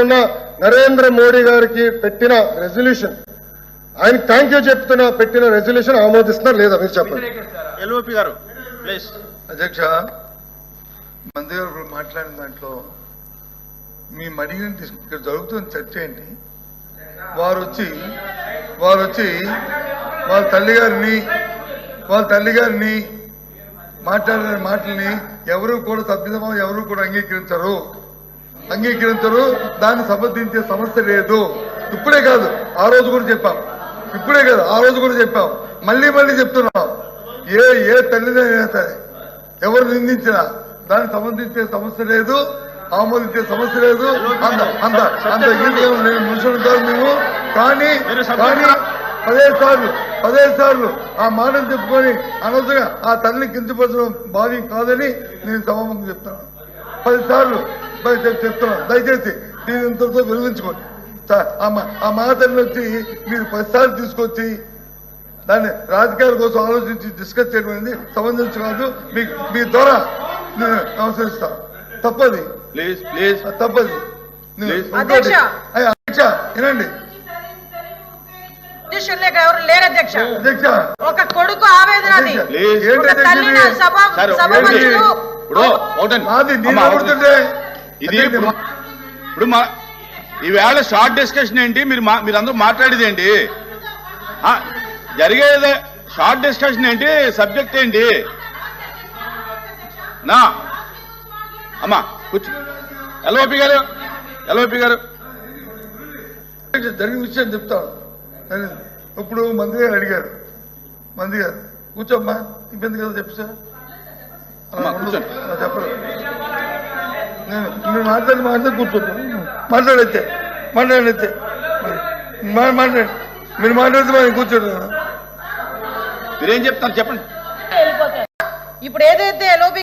ఉన్న నరేంద్ర మోడీ గారికి పెట్టిన రెజల్యూషన్. ఆయన థ్యాంక్ యూ చెప్తున్న పెట్టిన రెజల్యూషన్ ఆమోదిస్తున్నారు లేదా మీరు చెప్పండి. ఎల్ఓపి గారు ప్లీజ్ అధ్యక్ష మంత్రి గారు ఇప్పుడు మాట్లాడిన దాంట్లో మేము అడిగిన డిస్- ఇక్కడ జరుగుతున్న చర్చ ఏంటి? వారు వచ్చి వారు వచ్చి వాళ్ళ తల్లి గారిని వాళ్ళ తల్లి గారిని మాట్లాడిన మాటల్ని ఎవరు కూడా తప్పిదమో ఎవరు కూడా అంగీకరించరు. అంగీకరించరు. దాన్ని సమర్థించే సమస్య లేదు. ఇప్పుడే కాదు ఆ రోజు కూడా చెప్పాం. ఇప్పుడే కాదు ఆ రోజు కూడా చెప్పాం. మళ్ళీ మళ్ళీ చెప్తున్నాం. ఏ ఏ తల్లిదైనా సరే ఎవరు నిందించినా దాన్ని సమర్థించే సమస్య లేదు ఆమోదించే సమస్య లేదు. అంత అంత అంత నేను మనుషులు కాదు మేము. కానీ కానీ? పదిహేను సార్లు పదిహేను సార్లు ఆ మాటను చెప్పుకొని అనవసరంగా ఆ తల్లిని కించపరచడం భావ్యం కాదని నేను సమాపంగా చెప్తాను. పది సార్లు చెప్- చెప్తున్నాను దయచేసి దీని ఇంతటితో వెలిగించుకోండి సా- ఆ మా- ఆ మాటలను వచ్చి మీరు పదిసార్లు తీసుకొచ్చి దాన్ని రాజకీయాల కోసం ఆలోచించి డిస్కస్ చేయడం అనేది సంబంధించి కాదు. మీ మీ ద్వారా నేను నమస్కరిస్తాను తప్పది. Please please. తప్పది. నేను- అధ్యక్ష. వినండి. అధ్యక్షులు లేక ఎవరు లేరు అధ్యక్ష. ఒక కొడుకు ఆవేదన సభ సభ? ఇది ఇప్పుడు మా- ఈవేళ షార్ట్ డిస్కషన్ ఏంటి? మీరు మీరందరూ మాట్లాడేది ఏంటి? ఆ, జరిగేది షార్ట్ డిస్కషన్ ఏంటి? సబ్జెక్ట్ ఏంటి? నా. అమ్మా కూర్చో. ఎల్ఓపి గారు ఎల్ఓపి గారు. జరిగిన విషయం చెప్తాను కానీ ఇప్పుడు మంత్రి గారు అడిగారు. మంత్రి గారు కూర్చోమ్మా. ఇబ్బంది కదా చెప్పు సార్. చెప్పరు నేను మీరు మాట్లాడి మాట్లాడి కూర్చోండి మాట్లాడైతే మాట్లాడైతే. మా- మాట్లాడి. మీరు మాట్లాడితే మరి కూర్చోండి. మీరేం చెప్తారు చెప్పండి. ఇప్పుడు ఏదైతే